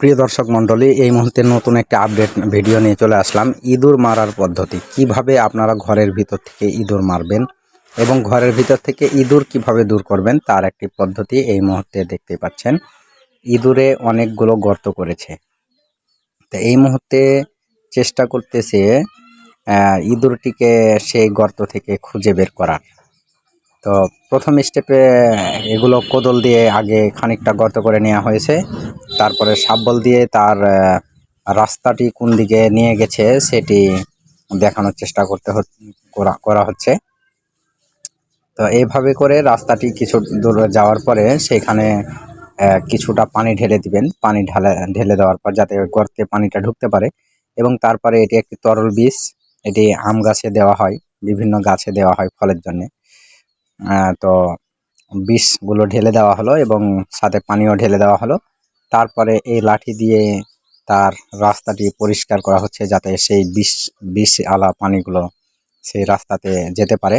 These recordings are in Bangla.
প্রিয় দর্শক মণ্ডলী, এই মুহূর্তে নতুন একটা আপডেট ভিডিও নিয়ে চলে আসলাম। ইঁদুর মারার পদ্ধতি, কীভাবে আপনারা ঘরের ভিতর থেকে ইঁদুর মারবেন এবং ঘরের ভিতর থেকে ইঁদুর কীভাবে দূর করবেন, তার একটি পদ্ধতি এই মুহূর্তে দেখতে পাচ্ছেন। ইঁদুরে অনেকগুলো গর্ত করেছে। তো এই মুহূর্তে চেষ্টা করতেছে ইঁদুরটিকে সেই গর্ত থেকে খুঁজে বের করার। তো প্রথম স্টেপে এগুলো কোদল দিয়ে আগে খানিকটা গর্ত করে নেওয়া হয়েছে। তারপরে শাবল দিয়ে তার রাস্তাটি কোন দিকে নিয়ে গেছে সেটি দেখানোর চেষ্টা করতে করা- হচ্ছে। তো এইভাবে করে রাস্তাটি কিছু দূর যাওয়ার পরে সেখানে কিছুটা পানি ঢেলে দিবেন। পানি ঢালে, ঢেলে দেওয়ার পর যাতে গর্তে পানিটা ঢুকতে পারে। এবং তারপরে এটি একটি তরল বীজ। এটি আম গাছে দেওয়া হয়, বিভিন্ন গাছে দেওয়া হয় ফলের জন্যে। তো বিষগুলো ঢেলে দেওয়া হলো এবং সাথে পানিও ঢেলে দেওয়া হলো। তারপরে এই লাঠি দিয়ে তার রাস্তাটি পরিষ্কার করা হচ্ছে যাতে সেই বিষ বিষ আলা পানিগুলো সেই রাস্তাতে যেতে পারে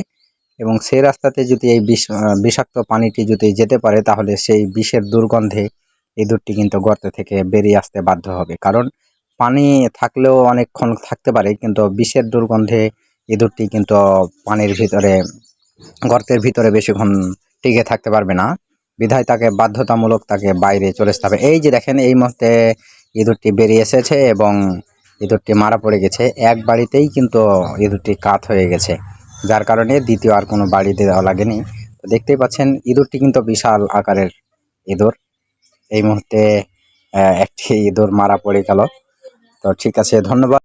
এবং সেই রাস্তাতে যদি এই বিষ, বিষাক্ত পানিটি যদি যেতে পারে তাহলে সেই বিষের দুর্গন্ধে ইঁদুরটি কিন্তু গর্ত থেকে বেরিয়ে আসতে বাধ্য হবে। কারণ পানি থাকলেও অনেকক্ষণ থাকতে পারে কিন্তু বিষের দুর্গন্ধে ইঁদুরটি কিন্তু পানির ভিতরে, গর্তের ভিতরে বেশিক্ষণ টিকে থাকতে পারবে না। বিধায় তাকে বাধ্যতামূলক তাকে বাইরে চলে আসতে হবে। এই যে দেখেন, এই মুহূর্তে ইঁদুরটি বেরিয়ে এসেছে এবং ইঁদুরটি মারা পড়ে গেছে। এক বাড়িতেই কিন্তু ইঁদুরটি কাত হয়ে গেছে, যার কারণে দ্বিতীয় আর কোনো বাড়ি দেওয়া লাগেনি। তো দেখতেই পাচ্ছেন, ইঁদুরটি কিন্তু বিশাল আকারের ইঁদুর। এই মুহূর্তে একটি ইঁদুর মারা পড়ে গেল। তো ঠিক আছে, ধন্যবাদ।